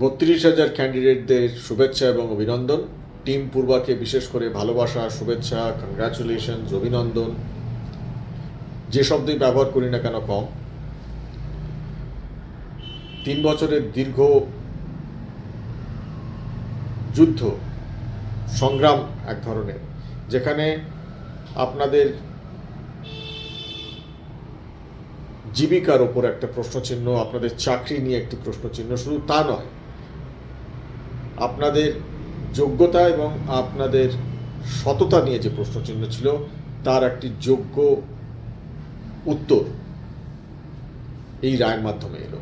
বত্রিশ হাজার ক্যান্ডিডেটদের শুভেচ্ছা এবং অভিনন্দন। টিম পূর্বাকে বিশেষ করে ভালোবাসা, শুভেচ্ছা কংগ্রাচুলেশনস অভিনন্দন। যে শব্দই ব্যবহার করি না কেন কম। তিন বছরের দীর্ঘ যুদ্ধ, সংগ্রাম এক ধরনের, যেখানে আপনাদের জীবিকার ওপর একটা প্রশ্নচিহ্ন, আপনাদের চাকরি নিয়ে একটি প্রশ্নচিহ্ন, শুধু তা নয় আপনাদের যোগ্যতা এবং আপনাদের সততা নিয়ে যে প্রশ্নচিহ্ন ছিল, তার একটি যোগ্য উত্তর এই রায়ের মাধ্যমে এলো।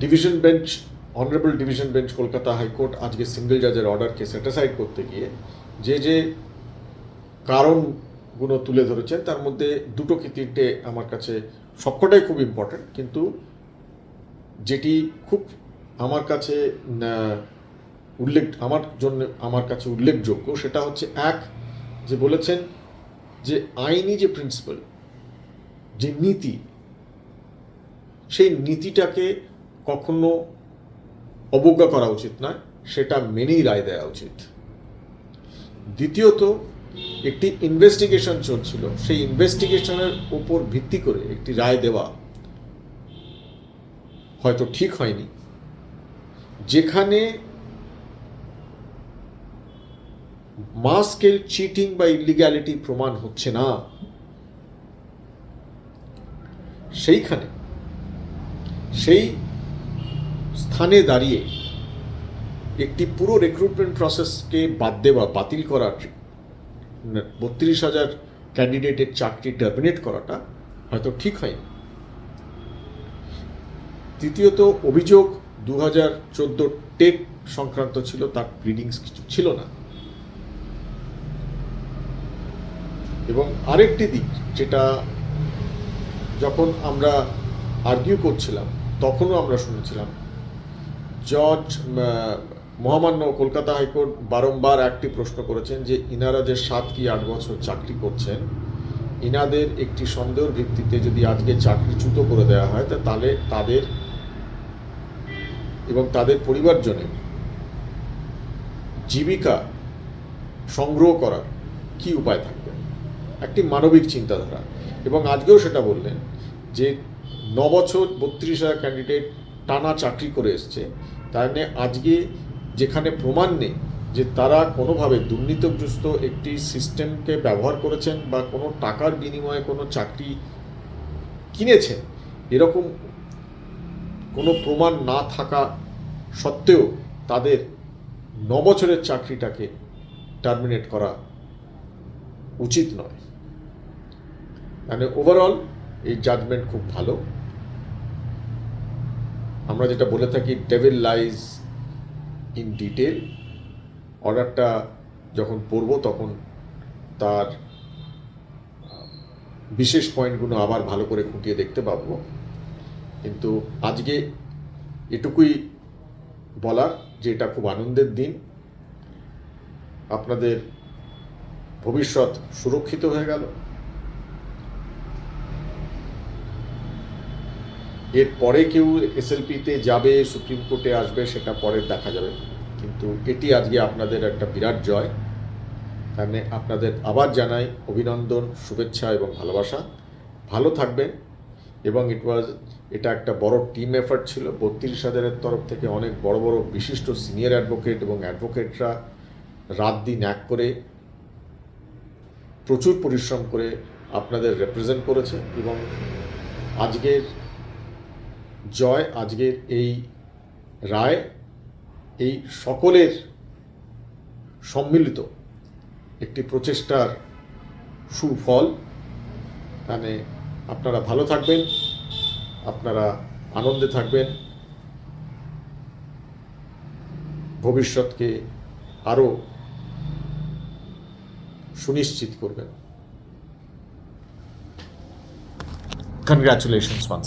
Division bench honourable division bench Kolkata high court আজকে সিঙ্গেল জাজের অর্ডারকে সেটিসাইড করতে গিয়ে যে যে কারণগুলো তুলে ধরেছেন, তার মধ্যে দুটো কি তিনটে আমার কাছে সবকটাই খুব ইম্পর্ট্যান্ট কিন্তু যেটি খুব আমার কাছে উল্লেখ, আমার জন্য, আমার কাছে উল্লেখযোগ্য, সেটা হচ্ছে এক, যে বলেছেন যে আইনি যে প্রিন্সিপাল যে নীতি, সেই নীতিটাকে কখনো অবজ্ঞা করা উচিত নয়, সেটা মেনেই রায় দেওয়া উচিত। দ্বিতীয়ত, একটি ইনভেস্টিগেশন চলছিল, সেই ইনভেস্টিগেশনের উপর ভিত্তি করে একটি রায় দেওয়া হয়তো ঠিক হয়নি। যেখানে মাস স্কেল চিটিং বা ইলিগ্যালিটি প্রমাণ হচ্ছে না, সেইখানে, সেই স্থানে দাঁড়িয়ে একটি পুরো রিক্রুটমেন্ট প্রসেসকে বাদ দেওয়া, বাতিল করার বত্রিশ হাজার ক্যান্ডিডেটের চাকরি টার্মিনেট করাটা হয়তো ঠিক হয়নি। তৃতীয়ত অভিযোগ দু হাজার চোদ্দ টেট সংক্রান্ত ছিল, তার রিডিংস কিছু ছিল না। এবং আরেকটি দিক যেটা যখন আমরা আর্গিউ করছিলাম, তখনও আমরা শুনেছিলাম, জজ মহামান্য কলকাতা হাইকোর্ট বারংবার একটি প্রশ্ন করেছেন যে ইনারা যে সাত কি আট বছর চাকরি করছেন, ইনাদের একটি সন্দেহের ভিত্তিতে যদি আজকে চাকরিচ্যুত করে দেওয়া হয় তাহলে তাদের এবং তাদের পরিবারজনের জীবিকা সংগ্রহ করার কি উপায় থাকবে? একটি মানবিক চিন্তাধারা। এবং আজকেও সেটা বললেন যে ন বছর বত্রিশ হাজার ক্যান্ডিডেট টানা চাকরি করে এসছে। তার মানে আজকে যেখানে প্রমাণ নেই যে তারা কোনোভাবে দুর্নীতিগ্রস্ত একটি সিস্টেমকে ব্যবহার করেছেন বা কোনো টাকার বিনিময়ে কোনো চাকরি কিনেছেন, এরকম কোনো প্রমাণ না থাকা সত্ত্বেও তাদের ন বছরের চাকরিটাকে টার্মিনেট করা উচিত নয়। মানে ওভারঅল এই জাজমেন্ট খুব ভালো। আমরা যেটা বলে থাকি ডেভিল লাইজ ইন ডিটেল অর্ডারটা যখন পড়ব তখন তার বিশেষ পয়েন্টগুলো আবার ভালো করে খুঁটিয়ে দেখতে পাবো। কিন্তু আজকে এটুকুই বলার যে এটা খুব আনন্দের দিন। আপনাদের ভবিষ্যৎ সুরক্ষিত হয়ে গেল। এর পরে কেউ এসএলপিতে যাবে সুপ্রিম কোর্টে আসবে, সেটা পরে দেখা যাবে। কিন্তু এটি আজকে আপনাদের একটা বিরাট জয়। তাহলে আপনাদের আবার জানাই অভিনন্দন, শুভেচ্ছা এবং ভালোবাসা। ভালো থাকবেন। এবং ইট ওয়াজ এটা একটা বড় টিম এফার্ট ছিল। বত্রিশ হাজারের তরফ থেকে অনেক বড় বড় বিশিষ্ট সিনিয়র অ্যাডভোকেট এবং অ্যাডভোকেটরা রাত দিন এক করে প্রচুর পরিশ্রম করে আপনাদের রেপ্রেজেন্ট করেছে এবং আজকের জয়, আজকের এই রায়, এই সকলের সম্মিলিত একটি প্রচেষ্টার সুফল। মানে আপনারা ভালো থাকবেন আপনারা আনন্দে থাকবেন। ভবিষ্যৎকে আরও সুনিশ্চিত করবেন। Congratulations once